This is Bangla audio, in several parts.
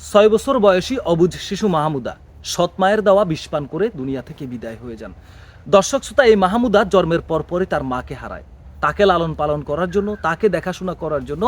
ছয় বছর বয়সী অবুজ শিশু মাহমুদা সৎ মায়ের দেওয়া বিষপান করে দুনিয়া থেকে বিদায় হয়ে যান। দর্শক শ্রোতা, এই মাহমুদা জন্মের পরপরই তার মাকে হারায়। তাকে লালন পালন করার জন্য, তাকে দেখাশোনা করার জন্য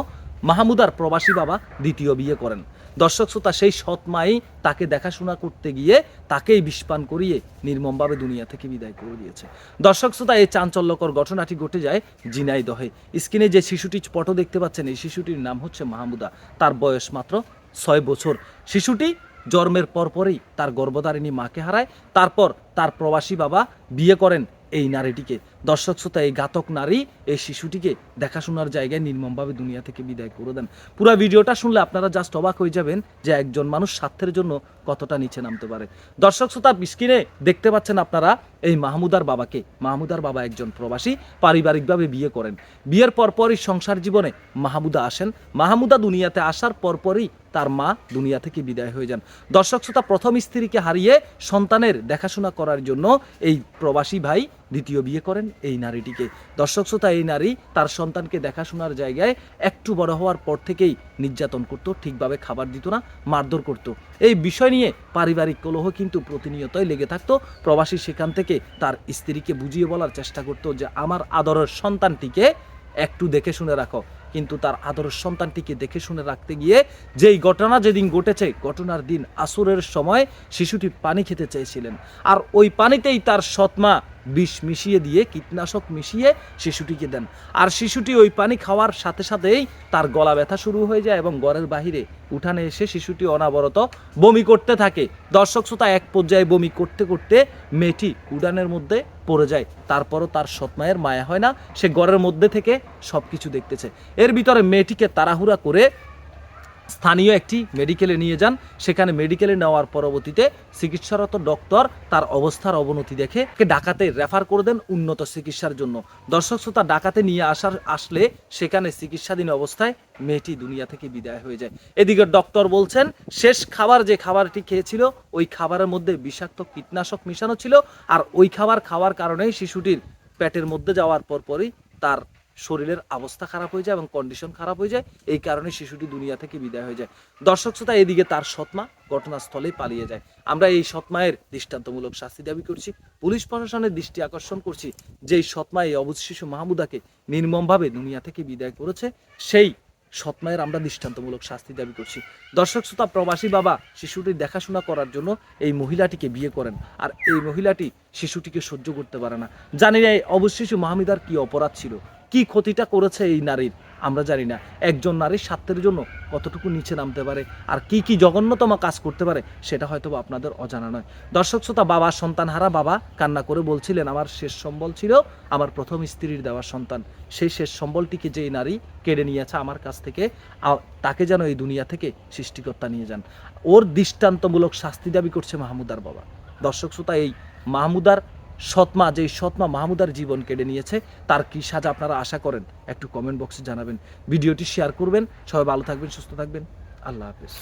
মাহমুদার প্রবাসী বাবা দ্বিতীয় বিয়ে করেন। দর্শক শ্রোতা, সেই সৎ মাই তাকে দেখাশোনা করতে গিয়ে তাকেই বিষপান করিয়ে নির্মমভাবে দুনিয়া থেকে বিদায় করে দিয়েছে। দর্শক শ্রোতা, এই চাঞ্চল্যকর ঘটনাটি ঘটে যায় জিনাইদহে স্ক্রিনে যে শিশুটি ফটো দেখতে পাচ্ছেন, এই শিশুটির নাম হচ্ছে মাহমুদা। তার বয়স মাত্র ছয় বছর। শিশুটি জন্মের পরপরই তার গর্ভধারিণী মাকে হারায়, তারপর তার প্রবাসী বাবা বিয়ে করেন এই নারীটিকে। দর্শক শ্রোতা এই ঘাতক নারী, এই শিশুটিকে দেখাশোনার জায়গায় নির্মমভাবে দুনিয়া থেকে বিদায় করে দেন। পুরো ভিডিওটা শুনলে আপনারা জাস্ট অবাক হয়ে যাবেন যে একজন মানুষ স্বার্থের জন্য কতটা নিচে নামতে পারে। দর্শক শ্রোতা স্ক্রিনে দেখতে পাচ্ছেন আপনারা এই মাহমুদার বাবাকে। মাহমুদার বাবা একজন প্রবাসী, পারিবারিকভাবে বিয়ে করেন। বিয়ের পরপরই সংসার জীবনে মাহমুদা আসেন। মাহমুদা দুনিয়াতে আসার পরপরই তার মা দুনিয়া থেকে বিদায় হয়ে যান। দর্শক শ্রোতা প্রথম স্ত্রীকে হারিয়ে সন্তানের দেখাশোনা করার জন্য এই প্রবাসী ভাই দ্বিতীয় বিয়ে করেন এই নারীটিকে। দর্শক শ্রোতা, এই নারী তার সন্তানকে দেখাশোনার জায়গায় একটু বড় হওয়ার পর থেকেই নির্যাতন করত, ঠিকভাবে খাবার দিত না, মারধর করত। এই বিষয় নিয়ে পারিবারিক কলহ কিন্তু প্রতিনিয়তই লেগে থাকতো। প্রবাসী সেখান থেকে তার স্ত্রীকে বুঝিয়ে বলার চেষ্টা করত যে, আমার আদরের সন্তানটিকে একটু দেখে শুনে রাখো। কিন্তু তার আদরের সন্তানটিকে দেখে শুনে রাখতে গিয়ে যেই ঘটনা যেদিন ঘটেছে, ঘটনার দিন আসরের সময় শিশুটি পানি খেতে চেয়েছিলেন। আর ওই পানিতেই তার সৎমা বিষ মিশিয়ে দিয়ে, কীটনাশক মিশিয়ে শিশুটিকে দেন। আর শিশুটি ওই পানি খাওয়ার সাথে সাথেই তার গলা ব্যথা শুরু হয়ে যায় এবং ঘরের বাহিরে উঠানে এসে শিশুটি অনাবরত বমি করতে থাকে। দর্শক শ্রোতা, এক পর্যায়ে বমি করতে করতে মেয়েটি উড়ানের মধ্যে পড়ে যায়। তারপরও তার সৎমায়ের মায়া হয় না। সে ঘরের মধ্যে থেকে সব কিছু দেখতেছে। এর ভিতরে মেয়েটিকে তাড়াহুড়া করে স্থানীয় একটি মেডিকেলে নিয়ে যান। সেখানে মেডিকেলে নেওয়ার পরবর্তীতে চিকিৎসারত ডক্টর তার অবস্থার অবনতি দেখে ডাকাতে রেফার করে দেন উন্নত চিকিৎসার জন্য। দর্শক শ্রোতা ডাকাতে নিয়ে আসার, আসলে সেখানে চিকিৎসাধীন অবস্থায় মেয়েটি দুনিয়া থেকে বিদায় হয়ে যায়। এদিকে ডক্টর বলছেন, শেষ খাবার যে খাবারটি খেয়েছিল, ওই খাবারের মধ্যে বিষাক্ত কীটনাশক মিশানো ছিল। আর ওই খাবার খাওয়ার কারণেই শিশুটির পেটের মধ্যে যাওয়ার পরপরই তার শরীরের অবস্থা খারাপ হয়ে যায় এবং কন্ডিশন খারাপ হয়ে যায়, এই কারণে শিশুটি দুনিয়া থেকে বিদায় হয়ে যায়। দর্শক শ্রোতা, এদিকে তার সৎমা ঘটনাস্থলেই পালিয়ে যায়। আমরা এই সৎমায়ের দৃষ্টান্তমূলক শাস্তি দাবি করছি, পুলিশ প্রশাসনের দৃষ্টি আকর্ষণ করছি যে এই সৎমা, এই অবুজ শিশু মাহমুদাকে নির্মমভাবে দুনিয়া থেকে বিদায় করেছে, সেই সৎমায়ের আমরা দৃষ্টান্তমূলক শাস্তি দাবি করছি। দর্শক শ্রোতা, প্রবাসী বাবা শিশুটির দেখাশোনা করার জন্য এই মহিলাটিকে বিয়ে করেন, আর এই মহিলাটি শিশুটিকে সহ্য করতে পারে না। জানি না এই অবুজ শিশু মাহমিদার কি অপরাধ ছিল। কি ক্ষতিটা করেছে এই নারীর? আমরা জানি না। একজন নারীর স্বার্থের জন্য কতটুকু নিচে নামতে পারে আর কি কি জঘন্যতম কাজ করতে পারে সেটা হয়তো আপনাদের অজানা নয়। দর্শক শ্রোতা, বাবা সন্তান হারা বাবা কান্না করে বলছিলেন, আমার শেষ সম্বল ছিল আমার প্রথম স্ত্রীর দেওয়া সন্তান। সেই শেষ সম্বলটিকে যেই নারী কেড়ে নিয়েছে আমার কাছ থেকে তাকে যেন এই দুনিয়া থেকে সৃষ্টিকর্তা নিয়ে যান। ওর দৃষ্টান্তমূলক শাস্তি দাবি করছে মাহমুদার বাবা। দর্শক শ্রোতা, এই মাহমুদার সৎমা, যেই সৎমা মাহমুদার জীবন কেড়ে নিয়েছে, তার কি সাজা আপনারা আশা করেন? একটু কমেন্ট বক্সে জানাবেন। ভিডিওটি শেয়ার করবেন। সবাই ভালো থাকবেন, সুস্থ থাকবেন। আল্লাহ হাফেজ।